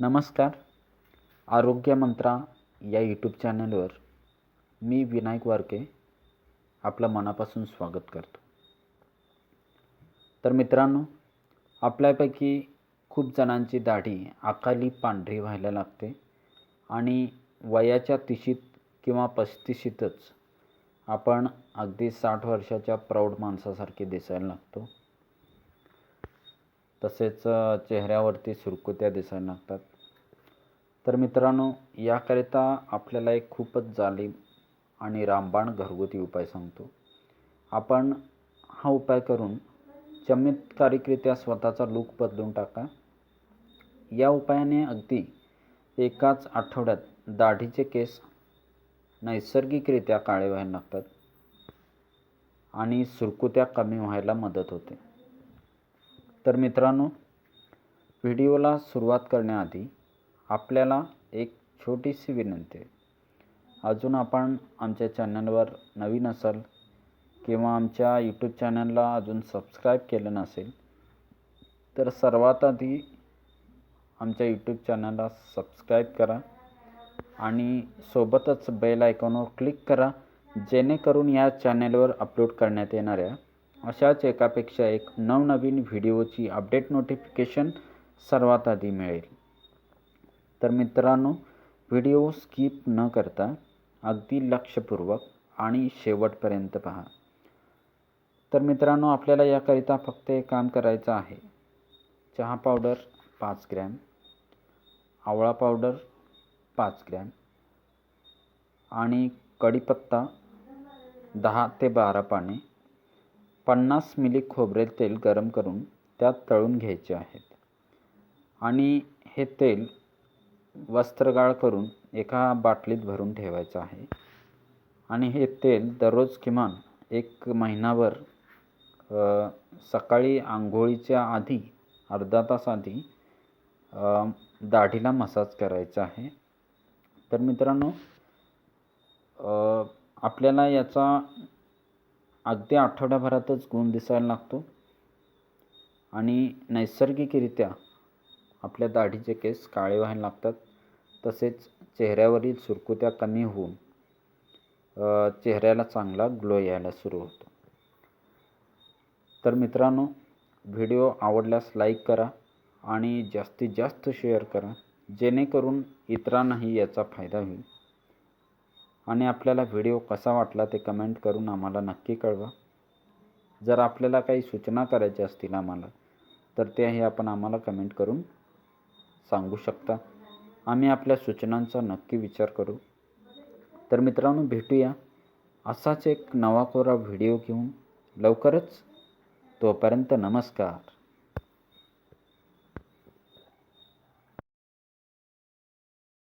नमस्कार. आरोग्य मंत्रा या यूट्यूब चॅनलवर मी विनायक वारके आपलं मनापासून स्वागत करतो. तर मित्रांनो आपल्यापैकी खूप जणांची दाढी अकाली पांढरी व्हायला लागते आणि वयाच्या तिशीत किंवा पस्तिशीतच आपण अगदी साठ वर्षाच्या प्रौढ माणसासारखे दिसायला लागतो. तसेच चेहऱ्यावरती सुरकुत्या दिसायला लागतात. तर मित्रांनो याकरिता आपल्याला एक खूपच जालीम आणि रामबाण घरगुती उपाय सांगतो. आपण हा उपाय करून चमत्कारिकरित्या स्वतःचा लूक बदलून टाका. या उपायाने अगदी एकाच आठवड्यात दाढीचे केस नैसर्गिकरित्या काळे व्हायला लागतात आणि सुरकुत्या कमी व्हायला मदत होते. तर मित्रांनो व्हिडिओला सुरुवात करण्याआधी आपल्याला एक छोटीशी विनंती. आहे अजून आपण आमच्या चॅनलवर नवीन असाल किंवा आमच्या यूट्यूब चॅनलला अजून सबस्क्राईब केलं नसेल तर सर्वात आधी आमच्या यूट्यूब चॅनलला सबस्क्राईब करा आणि सोबतच बेल आयकॉनवर क्लिक करा जेणेकरून या चॅनलवर अपलोड करण्यात येणाऱ्या अशाच एकापेक्षा एक नवनवीन व्हिडिओची अपडेट नोटिफिकेशन सर्वात आधी मिळेल. तर मित्रांनो व्हिडिओ स्किप न करता अगदी लक्षपूर्वक आणि शेवटपर्यंत पहा. तर मित्रांनो आपल्याला याकरिता फक्त एक काम करायचं आहे. चहा पावडर पाच ग्रॅम आवळा पावडर पाच ग्रॅम आणि कढीपत्ता दहा ते बारा पाने पन्नास मिली खोबरेल तेल गरम करून त्यात तळून घ्यायचे आहेत. आणि हे तेल वस्त्रगाळ करून एका बाटलीत भरून ठेवायचं आहे. आणि हे तेल दररोज किमान एक महिनाभर सकाळी आंघोळीच्या आधी अर्धा तास आधी दाढीला मसाज करायचा आहे. तर मित्रांनो आपल्याला याचा अगदी आठवड्याभरातच गुण दिसायला लागतो. आणि नैसर्गिकरित्या आपल्या दाढीचे केस काळे व्हायला लागतात. तसेच चेहऱ्यावरील सुरकुत्या कमी होऊन चेहऱ्याला चांगला ग्लो यायला सुरू होतो. तर मित्रांनो व्हिडिओ आवडल्यास लाईक करा आणि जास्तीत जास्त शेअर करा. जेणेकरून इतरांनाही याचा फायदा होईल. आणि आपल्याला व्हिडिओ कसा वाटला ते कमेंट करून आम्हाला नक्की कळवा. जर आपल्याला काही सूचना करायच्या असतील आम्हाला तर त्याही आपण आम्हाला कमेंट करून सांगू शकता. आम्ही आपल्या सूचनांचा नक्की विचार करू. तर मित्रांनो भेटूया असाच एक नवा कोरा व्हिडिओ घेऊन. लवकरच. तोपर्यंत नमस्कार.